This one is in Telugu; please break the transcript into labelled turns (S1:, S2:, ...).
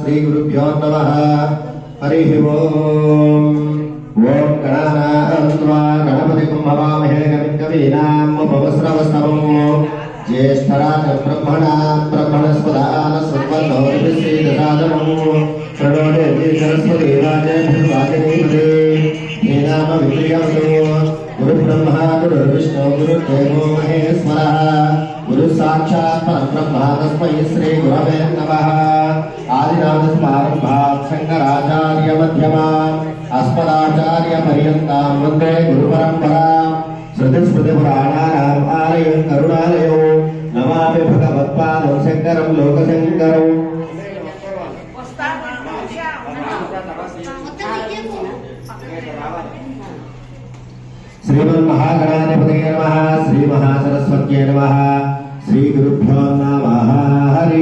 S1: శ్రీ గురుభ్యో నమ హరి ఓం ఓం గణానా గణపతి కుంభవామహే కవికవీనామవస్రవస్తవం జ్యేష్ఠరాజ బ్రహ్మణా బ్రహ్మణస్పదాన సర్వోరిశ్రీదాదము ప్రణోదే సరస్వతి రాజేంద్రవాజనీపదే నామ విజయము గురు బ్రహ్మ గురు విష్ణు గురు దేవో మహేశ్వర గురు సాక్షాత్ పరబ్రహ్మ తస్మై శ్రీ గురవే నమః మధ్యమా అస్మదాచార్య పర్యంతం వందే గురు పరంపరా శృతి స్మృతి పురాణానాం కరుణాలయో నమామి భగవత్పాదం శంకరం లోకశంకరం श्रीमन्महागणाधिपतये नमः श्रीमहासरस्वत्यै नमः श्रीगुरुभ्यो नमः हरि